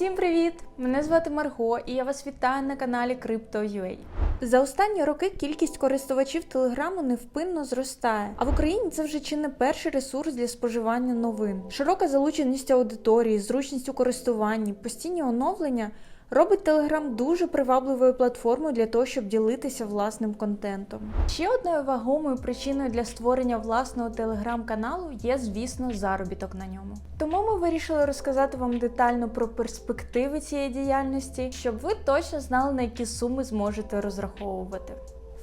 Всім привіт! Мене звати Марго, і я вас вітаю на каналі Crypto.ua. За останні роки кількість користувачів Телеграму невпинно зростає, а в Україні це вже чи не перший ресурс для споживання новин. Широка залученість аудиторії, зручність у користуванні, постійні оновлення робить Telegram дуже привабливою платформою для того, щоб ділитися власним контентом. Ще одною вагомою причиною для створення власного телеграм-каналу є, звісно, заробіток на ньому. Тому ми вирішили розказати вам детально про перспективи цієї діяльності, щоб ви точно знали, на які суми зможете розраховувати.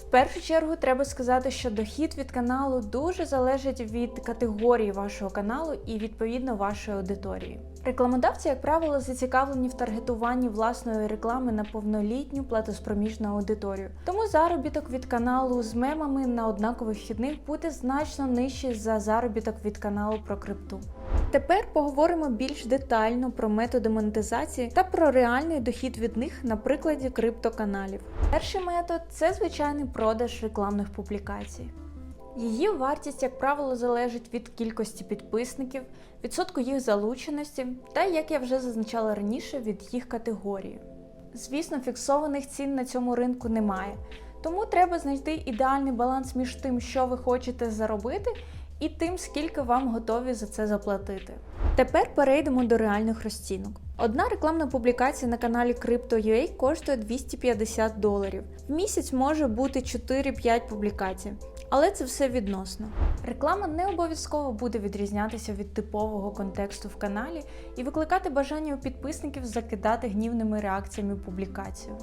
Першу чергу треба сказати, що дохід від каналу дуже залежить від категорії вашого каналу і відповідно вашої аудиторії. Рекламодавці, як правило, зацікавлені в таргетуванні власної реклами на повнолітню платоспроможну аудиторію. Тому заробіток від каналу з мемами на однакових вхідних буде значно нижчий за заробіток від каналу про крипту. Тепер поговоримо більш детально про методи монетизації та про реальний дохід від них на прикладі криптоканалів. Перший метод це звичайний продаж рекламних публікацій. Її вартість, як правило, залежить від кількості підписників, відсотку їх залученості та, як я вже зазначала раніше, від їх категорії. Звісно, фіксованих цін на цьому ринку немає, тому треба знайти ідеальний баланс між тим, що ви хочете заробити, і тим, скільки вам готові за це заплатити. Тепер перейдемо до реальних розцінок. Одна рекламна публікація на каналі Crypto.ua коштує 250 доларів. В місяць може бути 4-5 публікацій, але це все відносно. Реклама не обов'язково буде відрізнятися від типового контексту в каналі і викликати бажання у підписників закидати гнівними реакціями публікацію.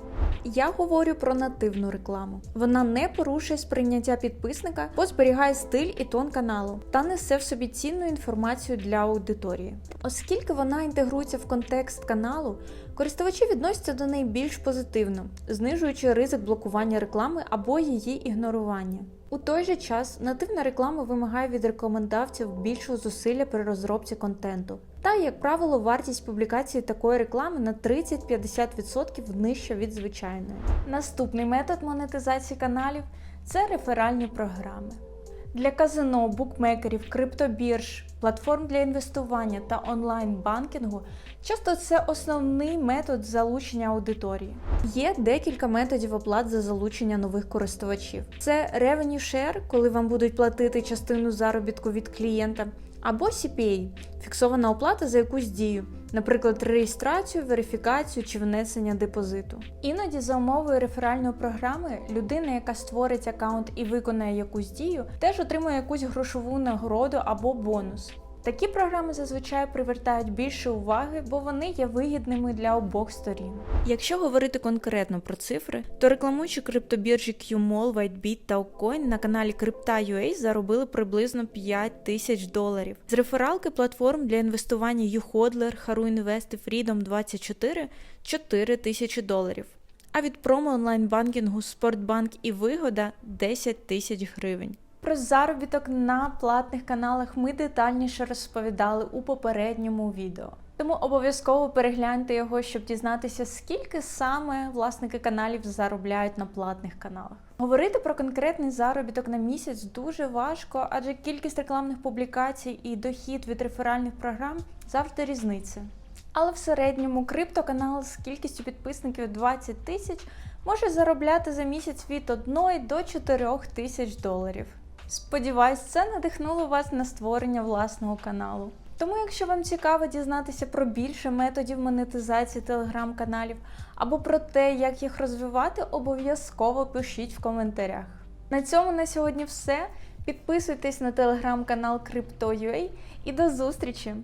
Я говорю про нативну рекламу. Вона не порушує сприйняття підписника, бо зберігає стиль і тон каналу та несе в собі цінну інформацію для аудиторії. Оскільки вона інтегрується в контекст каналу, користувачі відносяться до неї більш позитивно, знижуючи ризик блокування реклами або її ігнорування. У той же час нативна реклама вимагає від рекламодавців більшого зусилля при розробці контенту. Та, як правило, вартість публікації такої реклами на 30-50% нижча від звичайної. Наступний метод монетизації каналів це реферальні програми. Для казино, букмекерів, криптобірж, платформ для інвестування та онлайн-банкінгу часто це основний метод залучення аудиторії. Є декілька методів оплат за залучення нових користувачів. Це Revenue Share, коли вам будуть платити частину заробітку від клієнта, або CPA фіксована оплата за якусь дію, наприклад, реєстрацію, верифікацію чи внесення депозиту. Іноді за умовою реферальної програми людина, яка створить аккаунт і виконає якусь дію, теж отримує якусь грошову нагороду або бонус. Такі програми зазвичай привертають більше уваги, бо вони є вигідними для обох сторін. Якщо говорити конкретно про цифри, то рекламуючи криптобіржі QMall, WhiteBit та Okcoin на каналі Crypta.ua заробили приблизно 5 тисяч доларів. З рефералки платформ для інвестування YouHodler, Haru Invest і Freedom24 – 4 тисячі доларів. А від промо онлайн-банкінгу Спортбанк і Вигода 10 тисяч гривень. Про заробіток на платних каналах ми детальніше розповідали у попередньому відео. Тому обов'язково перегляньте його, щоб дізнатися, скільки саме власники каналів заробляють на платних каналах. Говорити про конкретний заробіток на місяць дуже важко, адже кількість рекламних публікацій і дохід від реферальних програм завжди різниця. Але в середньому криптоканал з кількістю підписників 20 тисяч може заробляти за місяць від 1 до 4 тисяч доларів. Сподіваюсь, це надихнуло вас на створення власного каналу. Тому, якщо вам цікаво дізнатися про більше методів монетизації телеграм-каналів або про те, як їх розвивати, обов'язково пишіть в коментарях. На цьому на сьогодні все. Підписуйтесь на телеграм-канал Crypto.ua і до зустрічі!